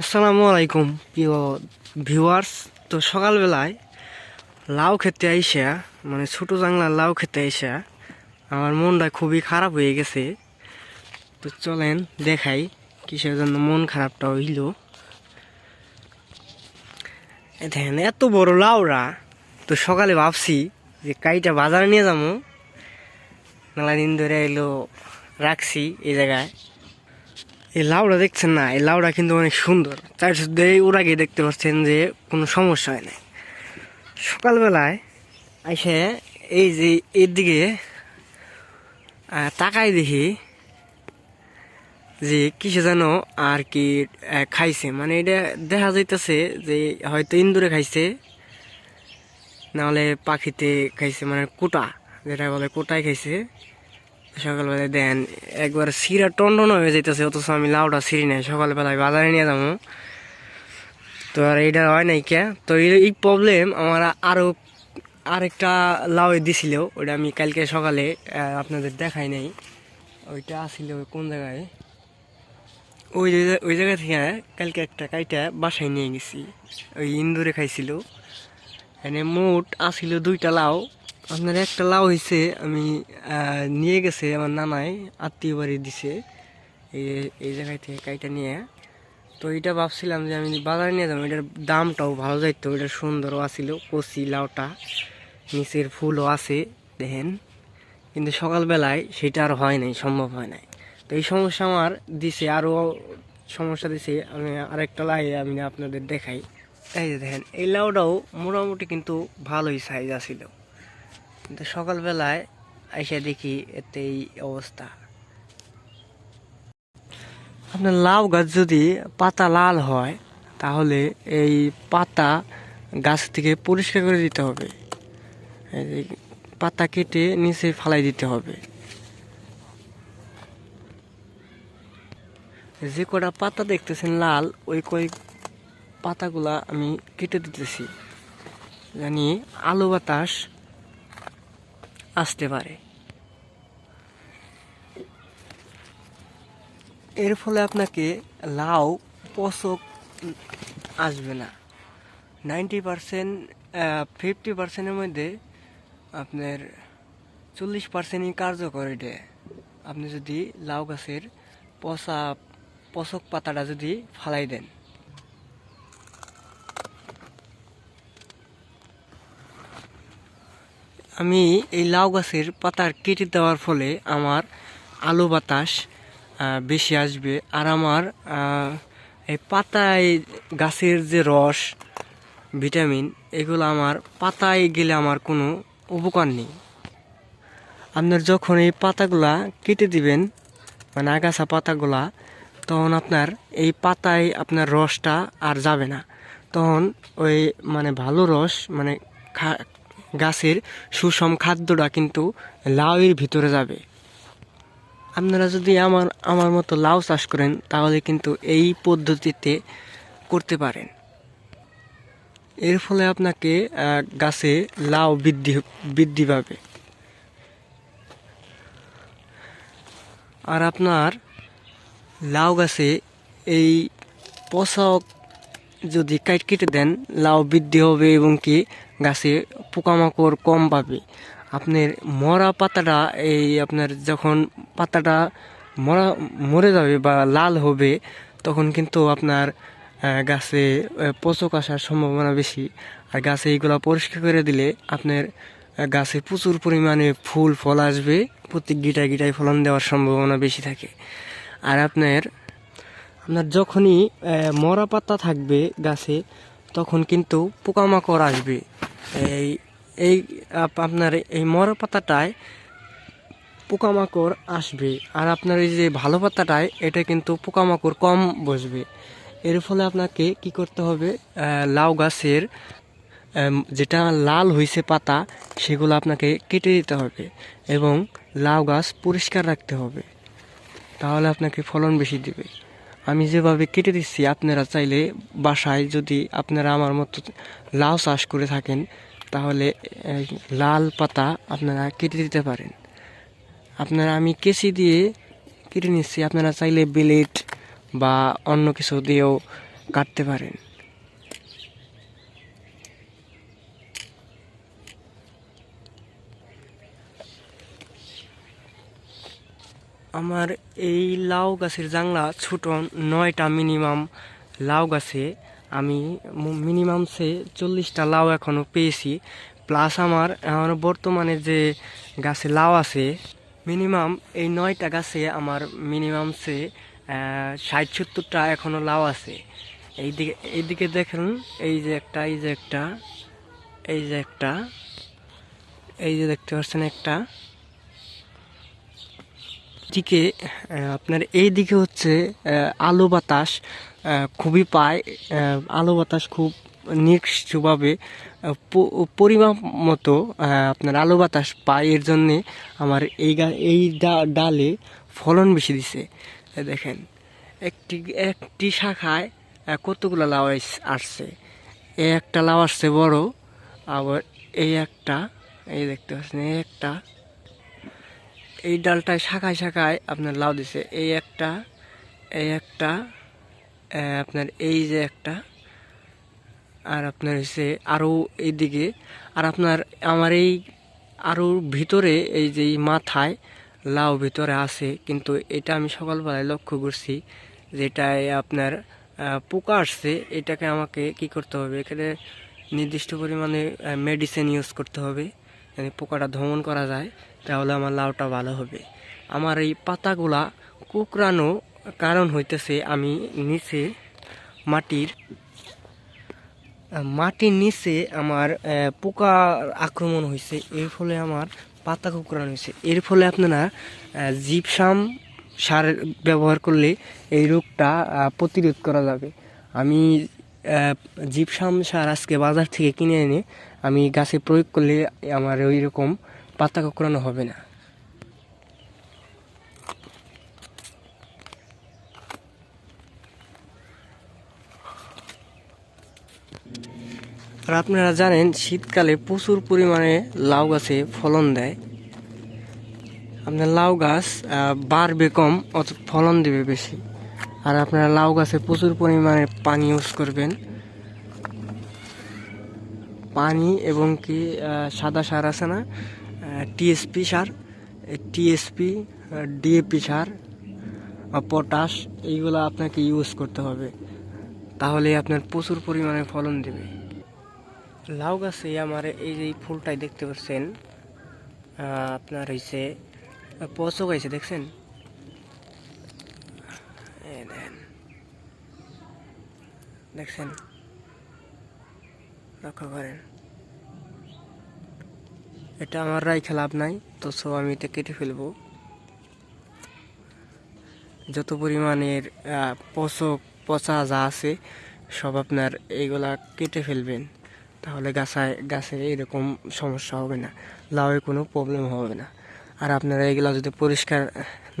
আসসালামু আলাইকুম, প্রিয় ভিউয়ার্স তো সকালবেলায় লাউ খেতে আইসা মানে ছোটো জাংলার লাউ খেতে আইসা, আমার মনটা খুবই খারাপ হয়ে গেছে। তো চলেন দেখাই কিসের জন্য মন খারাপটা হইল। দেখেন, এত বড় লাউরা। তো সকালে ভাবছি যে কাইটা বাজারে নিয়ে যাব। মেলা দিন ধরে এলো, রাখছি এই জায়গায়। এই লাউটা দেখছেন না? এই লাউটা কিন্তু অনেক সুন্দর। তার সাথে ওর আগে দেখতে পাচ্ছেন যে কোনো সমস্যা হয় না সকালবেলায় এসে এই যে এর দিকে তাকাই দেখি যে কিসে যেন আর কি খাইছে। মানে এটা দেখা যাইতেছে যে হয়তো ইন্দুরে খাইছে, নাহলে পাখিতে খাইছে। মানে কোটা, যেটা বলে কোটায় খাইছে। সকালবেলায় দেন, একবার সিরা টন্ডন হয়ে যাইতেছে, অথচ আমি লাউটা সিঁড়ি নাই, সকালবেলায় বাজারে নিয়ে যাব। তো আর এইটা হয় নাই কে? তো এই- প্রবলেম আমার আরও আরেকটা লাউ দিছিল ওটা আমি কালকে সকালে আপনাদের দেখাই নাই। ওইটা আসছিল কোন জায়গায়? ওই ওই জায়গা থেকে কালকে একটা কাইটা বাসায় নিয়ে গেছি। ওই ইন্দুরে খাইছিল। এনে মোট আসছিল দুইটা লাউ। আপনার একটা লাউ হয়েছে আমি নিয়ে গেছে আমার নানাই, আত্মীয় বাড়ি দিছে, এই এই জায়গায় থেকে কাইটা নিয়ে। তো এটা ভাবছিলাম যে আমি বাজারে নিয়ে যাব, এটার দামটাও ভালো যাইতো, এটা সুন্দরও আছিল কচি লাউটা, নিচের ফুলও আছে, দেখেন। কিন্তু সকালবেলায় সেটা আর হয় নাই, সম্ভব হয় নাই। তো এই সমস্যা আমার দিছে, আরও সমস্যা দিছে, আমি আরেকটা লাই আমি আপনাদের দেখাই। এই যে দেখেন, এই লাউটাও মোটামুটি কিন্তু ভালোই সাইজ আছিল কিন্তু সকালবেলায় এসে দেখি এতে এই অবস্থা। আপনার লাউ গাছ যদি পাতা লাল হয়, তাহলে এই পাতা গাছ থেকে পরিষ্কার করে দিতে হবে। পাতা কেটে নিচে ফালাই দিতে হবে। যে কটা পাতা দেখতেছেন লাল, ওই কয়েক পাতাগুলা আমি কেটে দিতেছি। জানি আলো বাতাস আসতে পারে। এর ফলে আপনাকে লাউ পচক আসবে না। নাইনটি পারসেন্ট ফিফটি পার্সেন্টের মধ্যে আপনার চল্লিশ পার্সেন্টই কার্যকর এটা। আপনি যদি লাউ গাছের পচা পচক পাতাটা যদি ফালাই দেন। আমি এই লাউ গাছের পাতার কেটে দেওয়ার ফলে আমার আলো বাতাস বেশি আসবে। আর আমার এই পাতায় গাছের যে রস, ভিটামিন, এগুলো আমার পাতায় গেলে আমার কোনো উপকার নেই। আপনার যখন এই পাতাগুলা কেটে দিবেন মানে আগাছা পাতাগুলা, তখন আপনার এই পাতায় আপনার রসটা আর যাবে না। তখন ওই মানে ভালো রস মানে গাছের সুষম খাদ্যটা কিন্তু লাউয়ের ভিতরে যাবে। আপনারা যদি আমার আমার মতো লাউ চাষ করেন, তাহলে কিন্তু এই পদ্ধতিতে করতে পারেন। এর ফলে আপনাকে গাছে লাউ বৃদ্ধি বৃদ্ধি পাবে। আর আপনার লাউ গাছে এই পচক যদি কাট কেটে দেন, লাউ বৃদ্ধি হবে এবং কি গাছে পোকামাকড় কম পাবে। আপনার মরা পাতাটা, এই আপনার যখন পাতাটা মরা, মরে যাবে বা লাল হবে, তখন কিন্তু আপনার গাছে পচক আসার সম্ভাবনা বেশি। আর গাছে এইগুলো পরিষ্কার করে দিলে আপনার গাছে প্রচুর পরিমাণে ফুল, ফল আসবে, প্রত্যেক গিটায় গিটায় ফলন দেওয়ার সম্ভাবনা বেশি থাকে। আর আপনার আপনার যখনই মরা পাতা থাকবে গাছে, তখন কিন্তু পোকামাকড় আসবে। এই এই আপ- আপনার এই মরা পাতাটায় পোকামাকড় আসবে। আর আপনার এই যে ভালো পাতাটায়, এটা কিন্তু পোকামাকড় কম বসবে। এর ফলে আপনাকে কি করতে হবে? লাউ গাছের যেটা লাল হয়েছে পাতা, সেগুলো আপনাকে কেটে দিতে হবে এবং লাউ গাছ পরিষ্কার রাখতে হবে। তাহলে আপনাকে ফলন বেশি দিবে। আমি যেভাবে কেটে দিচ্ছি, আপনারা চাইলে বাসায় যদি আপনারা আমার মতো লাউ চাষ করে থাকেন, তাহলে লাল পাতা আপনারা কেটে দিতে পারেন। আপনারা আমি কেসি দিয়ে কেটে নিচ্ছি, আপনারা চাইলে বিলেট বা অন্য কিছু দিয়েও কাটতে পারেন। আমার এই লাউ গাছের জাংলা ছোট নয়টা মিনিমাম লাউ গাছে আমি মিনিমাম সে চল্লিশটা লাউ এখনও পেয়েছি। প্লাস আমার আমার বর্তমানে যে গাছে লাউ আছে মিনিমাম এই নয়টা গাছে আমার মিনিমাম সে ষাট সত্তরটা এখনও লাউ আছে। এইদিকে এইদিকে দেখেন, এই যে একটা, এই যে একটা, এই যে একটা, এই যে দেখতে পাচ্ছেন একটা। দিকে আপনার এই দিকে হচ্ছে আলো বাতাস খুবই পায় আলো বাতাস খুব আহ, পরিমাপ মতো আপনার আলো বাতাস পায়। এর জন্যে আমার এই গা এই ডালে ফলন বেশি দিছে। দেখেন একটি একটি শাখায় কতগুলো লাউ আসছে। এই একটা লাউ আসছে বড় আবার এই একটা এই দেখতে পাচ্ছেন এই একটা এই ডালটায় শাখায় শাখায় আপনার লাউ দিছে। এই একটা এই একটা আপনার এই যে একটা, আর আপনার হচ্ছে আরও এইদিকে। আর আপনার, আমার এই আরও ভিতরে এই যে মাথায় লাউ ভিতরে আছে, কিন্তু এটা আমি সকালবেলায় লক্ষ্য করছি যেটায় আপনার পোকা আসছে, এটাকে আমাকে কি করতে হবে? এখানে নির্দিষ্ট পরিমাণে মেডিসিন ইউজ করতে হবে। যাতে পোকাটা দমন করা যায়, তাহলে আমার লাউটা ভালো হবে। আমার এই পাতাগুলা কুকরানো কারণ হইতেছে আমি নিচে মাটির মাটির নিচে আমার পোকা আক্রমণ হয়েছে এর ফলে আমার পাতা কুকরানো হয়েছে এর ফলে আপনারা জিপসাম সার ব্যবহার করলে এই রোগটা প্রতিরোধ করা যাবে। আমি জিপসাম সার আজকে বাজার থেকে কিনে এনে আমি গাছে প্রয়োগ করলে আমার ওই রকম পাতা কুকরানো হবে না। আর আপনারা জানেন, শীতকালে প্রচুর পরিমাণে লাউ গাছে ফলন দেয়। আপনার লাউ গাছ বাড়বে কম অত ফলন দেবে বেশি। আর আপনারা লাউ গাছে প্রচুর পরিমাণে পানি ইউজ করবেন। পানি এবং কি সাদা সার আছে না? টিএসপি সার। টিএসপি ডিএপি সার পটাশ, এইগুলো আপনাকে ইউজ করতে হবে। তাহলে আপনার প্রচুর পরিমাণে ফলন দেবে। লাউ গাছে আমার এই যে ফুলটাই দেখতে পাচ্ছেন আপনার হয়েছে পচক হয়েছে দেখছেন? দেখেন দেখছেন লক্ষ্য করেন। এটা আমার রাইখে লাভ নাই, তো সো আমি এটা কেটে ফেলব। যত পরিমাণের পচক পচা যা আছে, সব আপনার এইগুলা কেটে ফেলবেন। তাহলে গাছায়, গাছের এরকম সমস্যা হবে না লাউয়ে কোনো প্রবলেম হবে না। আর আপনারা এগুলা যদি পরিষ্কার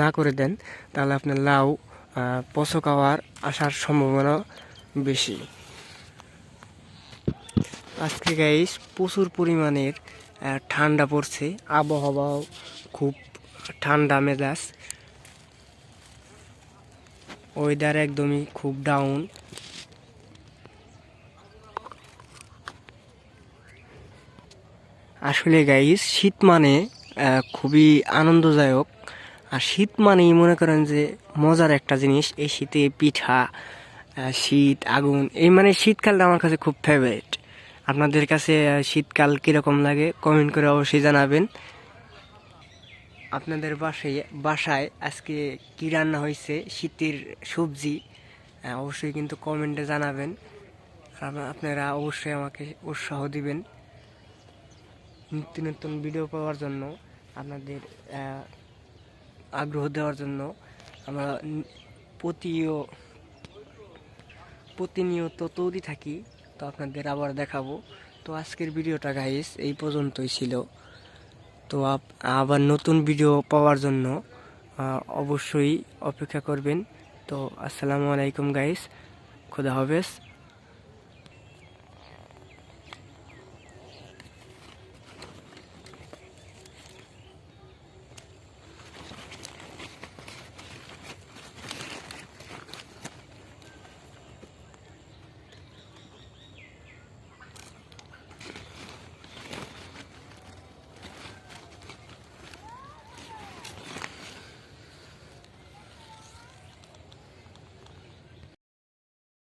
না করে দেন, তাহলে আপনার লাউ পচক হওয়ার আসার সম্ভাবনা বেশি। আজকে গাইস প্রচুর পরিমাণের ঠান্ডা পড়ছে। আবহাওয়াও খুব ঠান্ডা মেজাজ। ওয়েদার একদমই খুব ডাউন আসলে গাইস শীত মানে খুবই আনন্দদায়ক। আর শীত মানেই মনে করেন যে মজার একটা জিনিস, এই শীতে পিঠা শীত, আগুন, এই মানে শীতকালটা আমার কাছে খুব ফেভারিট আপনাদের কাছে শীতকাল কীরকম লাগে কমেন্ট করে অবশ্যই জানাবেন। আপনাদের বাসায় বাসায় আজকে কী রান্না হয়েছে, শীতের সবজি অবশ্যই কিন্তু কমেন্টে জানাবেন। আপনারা অবশ্যই আমাকে উৎসাহ দিবেন। নিত্য নতুন ভিডিও পাওয়ার জন্য, আপনাদের আগ্রহ দেওয়ার জন্য। আমরা প্রতিও প্রতিনিয়ত তৈরি থাকি, তো আপনাদের আবার দেখাবো। তো আজকের ভিডিওটা গাইস এই পর্যন্তই ছিল। তো আবার নতুন ভিডিও পাওয়ার জন্য অবশ্যই অপেক্ষা করবেন। তো আসসালামু আলাইকুম গাইস খোদা হাফেজ।